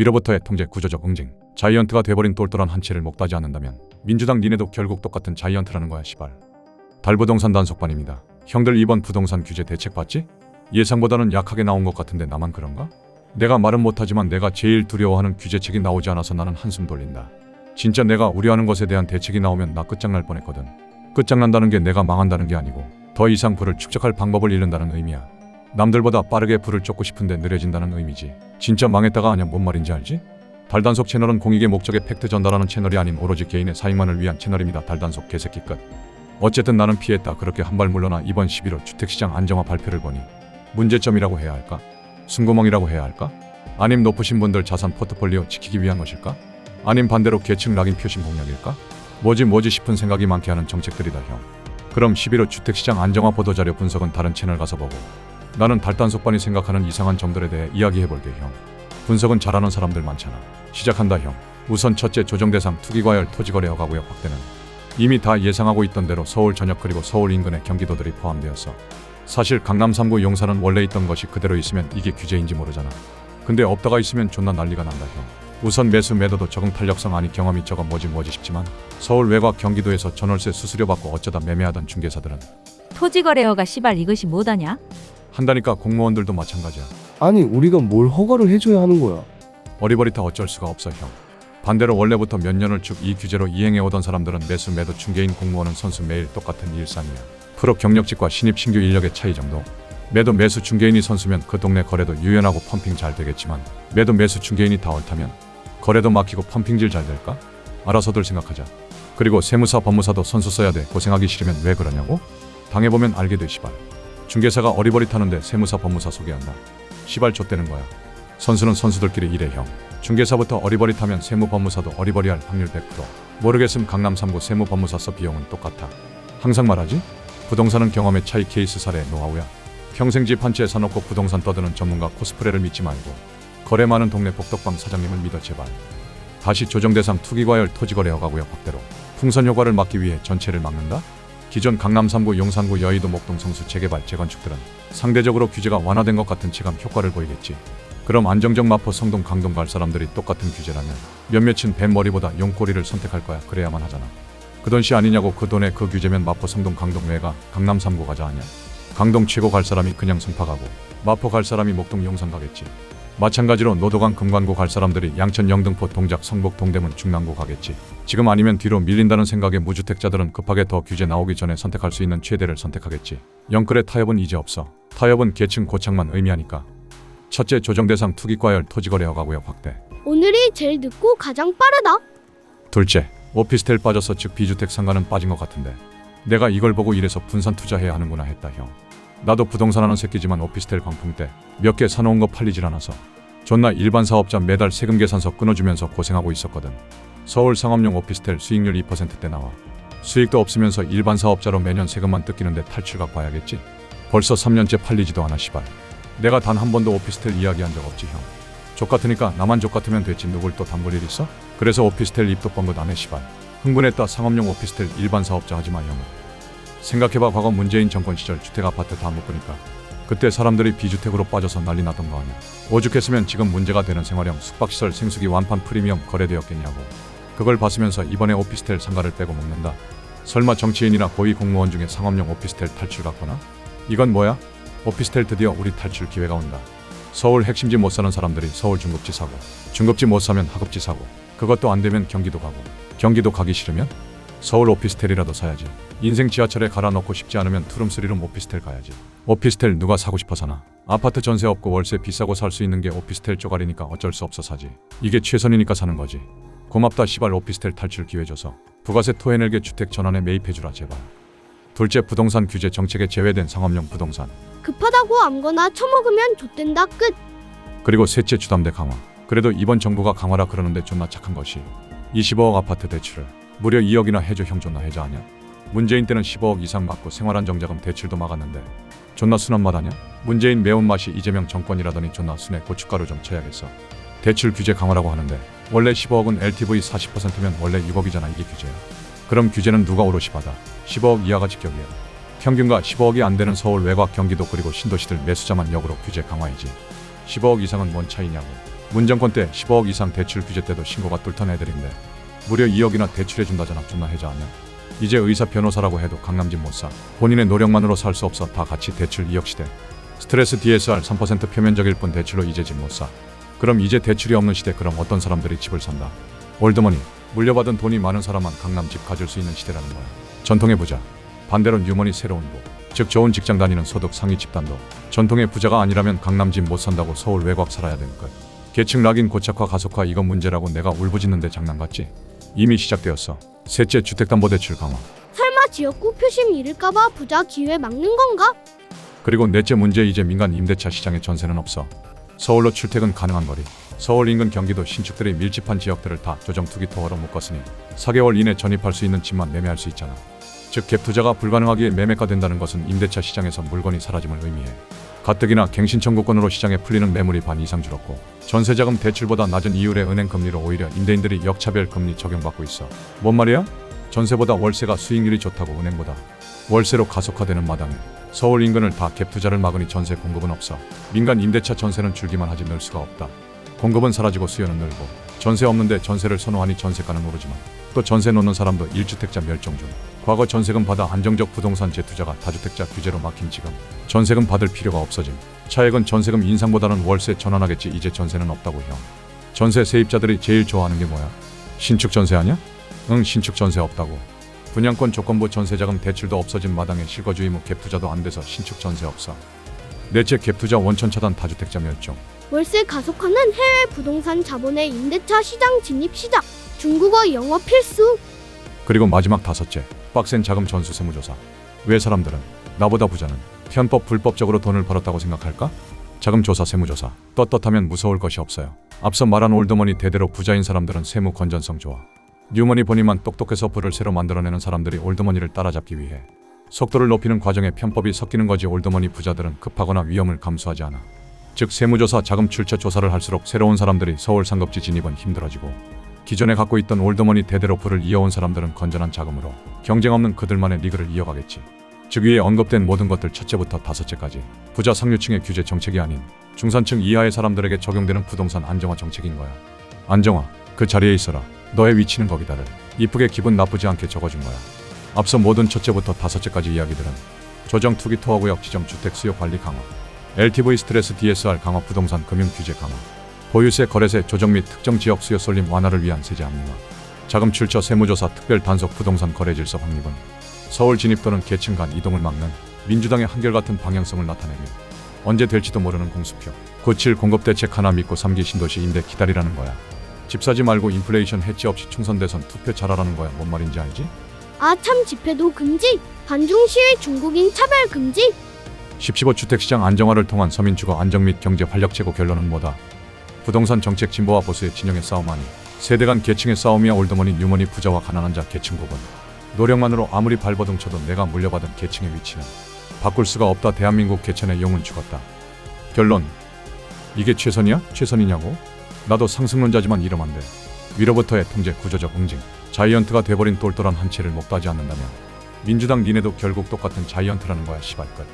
위로부터의 통제 구조적 응징. 자이언트가 돼버린 똘똘한 한 채를 목다지 않는다면 민주당 니네도 결국 똑같은 자이언트라는 거야 시발. 달부동산 단속반입니다. 형들 이번 부동산 규제 대책 봤지? 예상보다는 약하게 나온 것 같은데 나만 그런가? 내가 말은 못하지만 내가 제일 두려워하는 규제책이 나오지 않아서 나는 한숨 돌린다. 진짜 내가 우려하는 것에 대한 대책이 나오면 나 끝장날 뻔했거든. 끝장난다는 게 내가 망한다는 게 아니고 더 이상 불을 축적할 방법을 잃는다는 의미야. 남들보다 빠르게 불을 쫓고 싶은데 느려진다는 의미지. 진짜 망했다가 아냐 뭔 말인지 알지? 달단속 채널은 공익의 목적에 팩트 전달하는 채널이 아닌 오로지 개인의 사익만을 위한 채널입니다. 달단속 개새끼 끝. 어쨌든 나는 피했다. 그렇게 한 발 물러나 이번 11월 주택시장 안정화 발표를 보니 문제점이라고 해야 할까? 숨구멍이라고 해야 할까? 아님 높으신 분들 자산 포트폴리오 지키기 위한 것일까? 아님 반대로 계층 락인 표심 공략일까? 뭐지 뭐지 싶은 생각이 많게 하는 정책들이다 형. 그럼 11호 주택시장 안정화 보도자료 분석은 다른 채널 가서 보고 나는 달단속반이 생각하는 이상한 점들에 대해 이야기해볼게 형. 분석은 잘하는 사람들 많잖아. 시작한다 형. 우선 첫째 조정대상 투기과열 토지거래 허가구역 확대는 이미 다 예상하고 있던 대로 서울 전역 그리고 서울 인근의 경기도들이 포함되었어. 사실 강남 3구 용산은 원래 있던 것이 그대로 있으면 이게 규제인지 모르잖아. 근데 없다가 있으면 존나 난리가 난다 형. 우선 매수 매도도 적응 탄력성 아니 경험이 적어 뭐지 뭐지 싶지만 서울 외곽 경기도에서 전월세 수수료 받고 어쩌다 매매하던 중개사들은 토지거래허가 씨발 이것이 뭐다냐? 한다니까 공무원들도 마찬가지야. 아니 우리가 뭘 허가를 해줘야 하는 거야? 어리버리타 어쩔 수가 없어 형. 반대로 원래부터 몇 년을 쭉 이 규제로 이행해 오던 사람들은 매수 매도 중개인 공무원은 선수 매일 똑같은 일상이야. 프로 경력직과 신입 신규 인력의 차이 정도. 매도 매수 중개인이 선수면 그 동네 거래도 유연하고 펌핑 잘 되겠지만 매도 매수 중개인이 다 옳다면 거래도 막히고 펌핑질 잘 될까? 알아서들 생각하자. 그리고 세무사 법무사도 선수 써야 돼. 고생하기 싫으면 왜 그러냐고? 당해보면 알게 돼 시발. 중개사가 어리버리타는데 세무사 법무사 소개한다. 시발 좆되는 거야. 선수는 선수들끼리 일해 형. 중개사부터 어리버리타면 세무 법무사도 어리버리할 확률 100%. 모르겠음 강남 3구 세무 법무사 서 비용은 똑같아. 항상 말하지? 부동산은 경험의 차이 케이스 사례 노하우야. 평생 집 한 채 사놓고 부동산 떠드는 전문가 코스프레를 믿지 말고 거래 많은 동네 복덕방 사장님을 믿어 제발. 다시 조정 대상 투기 과열 토지 거래 허가구역 확대로 풍선 효과를 막기 위해 전체를 막는다? 기존 강남 3구, 용산구, 여의도, 목동 성수 재개발, 재건축들은 상대적으로 규제가 완화된 것 같은 체감 효과를 보이겠지. 그럼 안정적 마포, 성동, 강동 갈 사람들이 똑같은 규제라면 몇몇은 뱀머리보다 용꼬리를 선택할 거야. 그래야만 하잖아. 그 돈씨 아니냐고 그 돈에 그 규제면 마포, 성동, 강동 외가 강남 3구 가자 하냐. 강동 최고 갈 사람이 그냥 송파 가고 마포 갈 사람이 목동 용산 가겠지. 마찬가지로 노도강 금관구 갈 사람들이 양천 영등포 동작 성북 동대문 중랑구 가겠지. 지금 아니면 뒤로 밀린다는 생각에 무주택자들은 급하게 더 규제 나오기 전에 선택할 수 있는 최대를 선택하겠지. 영끌의 타협은 이제 없어. 타협은 계층 고착만 의미하니까. 첫째 조정 대상 투기과열 토지거래 허가구역 확대. 오늘이 제일 늦고 가장 빠르다. 둘째 오피스텔 빠져서 즉 비주택 상가는 빠진 것 같은데 내가 이걸 보고 이래서 분산 투자해야 하는구나 했다 형. 나도 부동산 하는 새끼지만 오피스텔 광풍 때 몇 개 사놓은 거 팔리질 않아서 존나 일반 사업자 매달 세금 계산서 끊어주면서 고생하고 있었거든. 서울 상업용 오피스텔 수익률 2%대 나와. 수익도 없으면서 일반 사업자로 매년 세금만 뜯기는데 탈출각 봐야겠지. 벌써 3년째 팔리지도 않아 시발. 내가 단 한 번도 오피스텔 이야기한 적 없지 형. 족 같으니까 나만 족 같으면 됐지 누굴 또 담글 일 있어? 그래서 오피스텔 입도 뻥긋 안해 시발. 흥분했다 상업용 오피스텔 일반 사업자 하지마 형은. 생각해봐 과거 문재인 정권 시절 주택 아파트 다 묶으니까 그때 사람들이 비주택으로 빠져서 난리 났던 거 아니야. 오죽했으면 지금 문제가 되는 생활형 숙박시설 생수기 완판 프리미엄 거래되었겠냐고. 그걸 봤으면서 이번에 오피스텔 상가를 빼고 먹는다. 설마 정치인이나 고위 공무원 중에 상업용 오피스텔 탈출 같거나? 이건 뭐야? 오피스텔 드디어 우리 탈출 기회가 온다. 서울 핵심지 못 사는 사람들이 서울 중급지 사고, 중급지 못 사면 하급지 사고, 그것도 안 되면 경기도 가고, 경기도 가기 싫으면 서울 오피스텔이라도 사야지. 인생 지하철에 갈아 넣고 싶지 않으면 투룸스리룸 오피스텔 가야지. 오피스텔 누가 사고 싶어 사나? 아파트 전세 없고 월세 비싸고 살 수 있는 게 오피스텔 쪼가리니까 어쩔 수 없어 사지. 이게 최선이니까 사는 거지. 고맙다 시발 오피스텔 탈출 기회 줘서. 부가세 토해낼게 주택 전환에 매입해주라 제발. 둘째 부동산 규제 정책에 제외된 상업용 부동산. 급하다고 아무거나 처먹으면 좆된다 끝. 그리고 셋째 주담대 강화. 그래도 이번 정부가 강화라 그러는데 존나 착한 것이 25억 아파트 대출을 무려 2억이나 해줘 형 존나 해자 아냐? 문재인 때는 15억 이상 받고 생활안정자금 대출도 막았는데 존나 순한 맛 아냐? 문재인 매운맛이 이재명 정권이라더니 존나 순해 고춧가루 좀 쳐야겠어. 대출 규제 강화라고 하는데 원래 15억은 LTV 40%면 원래 6억이잖아 이게 규제야. 그럼 규제는 누가 오롯이 받아? 15억 이하가 직격이야. 평균과 15억이 안 되는 서울 외곽 경기도 그리고 신도시들 매수자만 역으로 규제 강화이지. 15억 이상은 뭔 차이냐고. 문정권 때 15억 이상 대출 규제 때도 신고가 뚫던 애들인데 무려 2억이나 대출해준다잖아. 존나 해자하냐 이제 의사 변호사라고 해도 강남집 못 사. 본인의 노력만으로 살 수 없어 다 같이 대출 2억 시대. 스트레스 DSR 3% 표면적일 뿐 대출로 이제 집 못 사. 그럼 이제 대출이 없는 시대 그럼 어떤 사람들이 집을 산다? 올드머니 물려받은 돈이 많은 사람만 강남집 가질 수 있는 시대라는 거야. 전통의 부자 반대로 뉴머니 새로운 부, 즉 좋은 직장 다니는 소득 상위 집단도 전통의 부자가 아니라면 강남집 못 산다고 서울 외곽 살아야 될 것. 계층 락인 고착화 가속화 이건 문제라고 내가 울부짖는데 장난 같지? 이미 시작되었어. 셋째 주택담보대출 강화. 설마 지역구 표심 잃을까봐 부자 기회 막는 건가? 그리고 넷째 문제 이제 민간 임대차 시장에 전세는 없어. 서울로 출퇴근 가능한 거리. 서울 인근 경기도 신축들이 밀집한 지역들을 다 조정 투기 토어로 묶었으니 4개월 이내 전입할 수 있는 집만 매매할 수 있잖아. 즉 갭 투자가 불가능하기에 매매가 된다는 것은 임대차 시장에서 물건이 사라짐을 의미해. 가뜩이나 갱신 청구권으로 시장에 풀리는 매물이 반 이상 줄었고 전세자금 대출보다 낮은 이율의 은행 금리로 오히려 임대인들이 역차별 금리 적용받고 있어. 뭔 말이야? 전세보다 월세가 수익률이 좋다고 은행보다 월세로 가속화되는 마당에 서울 인근을 다 갭 투자를 막으니 전세 공급은 없어. 민간 임대차 전세는 줄기만 하지 늘 수가 없다. 공급은 사라지고 수요는 늘고 전세 없는데 전세를 선호하니 전세가는 오르지만 또 전세 놓는 사람도 1주택자 멸종 중. 과거 전세금 받아 안정적 부동산 재투자가 다주택자 규제로 막힌 지금 전세금 받을 필요가 없어짐. 차액은 전세금 인상보다는 월세 전환하겠지 이제 전세는 없다고 형. 전세 세입자들이 제일 좋아하는 게 뭐야? 신축 전세 아니야? 응 신축 전세 없다고. 분양권 조건부 전세자금 대출도 없어진 마당에 실거주 의무 갭 투자도 안 돼서 신축 전세 없어. 넷째 갭 투자 원천 차단 다주택자 멸종. 월세 가속화는 해외 부동산 자본의 임대차 시장 진입 시작. 중국어 영어 필수. 그리고 마지막 다섯째 빡센 자금 전수 세무조사. 왜 사람들은 나보다 부자는 편법 불법적으로 돈을 벌었다고 생각할까? 자금 조사 세무조사 떳떳하면 무서울 것이 없어요. 앞서 말한 올드머니 대대로 부자인 사람들은 세무 건전성 좋아. 뉴머니 보니만 똑똑해서 부를 새로 만들어내는 사람들이 올드머니를 따라잡기 위해 속도를 높이는 과정에 편법이 섞이는 거지 올드머니 부자들은 급하거나 위험을 감수하지 않아. 즉 세무조사 자금 출처 조사를 할수록 새로운 사람들이 서울 상급지 진입은 힘들어지고 기존에 갖고 있던 올드머니 대대로 부를 이어온 사람들은 건전한 자금으로 경쟁 없는 그들만의 리그를 이어가겠지. 즉 위에 언급된 모든 것들 첫째부터 다섯째까지 부자 상류층의 규제 정책이 아닌 중산층 이하의 사람들에게 적용되는 부동산 안정화 정책인 거야. 안정화, 그 자리에 있어라. 너의 위치는 거기다를 이쁘게 기분 나쁘지 않게 적어준 거야. 앞서 모든 첫째부터 다섯째까지 이야기들은 조정 투기 토하구역 지정 주택 수요 관리 강화, LTV 스트레스 DSR 강화 부동산 금융 규제 강화, 보유세 거래세 조정 및 특정 지역 수요 쏠림 완화를 위한 세제 합리화, 자금 출처 세무조사 특별 단속 부동산 거래 질서 확립은 서울 진입 또는 계층 간 이동을 막는 민주당의 한결같은 방향성을 나타내며 언제 될지도 모르는 공수표 97 공급 대책 하나 믿고 3기 신도시 임대 기다리라는 거야. 집 사지 말고 인플레이션 해지 없이 총선 대선 투표 잘하라는 거야. 뭔 말인지 알지? 아참 집회도 금지. 반중 시위 중국인 차별 금지. 10.15 주택시장 안정화를 통한 서민 주거 안정 및 경제 활력 제고 결론은 뭐다? 부동산 정책 진보와 보수의 진영의 싸움 아니 세대 간 계층의 싸움이야 올드머니 뉴머니 부자와 가난한 자 계층 부분 노력만으로 아무리 발버둥 쳐도 내가 물려받은 계층의 위치는 바꿀 수가 없다 대한민국 개천의 영은 죽었다 결론 이게 최선이야? 최선이냐고? 나도 상승론자지만 이러면 안돼 위로부터의 통제 구조적 응징 자이언트가 돼버린 똘똘한 한 채를 목도하지 않는다면 민주당 니네도 결국 똑같은 자이언트라는 거야 시발끝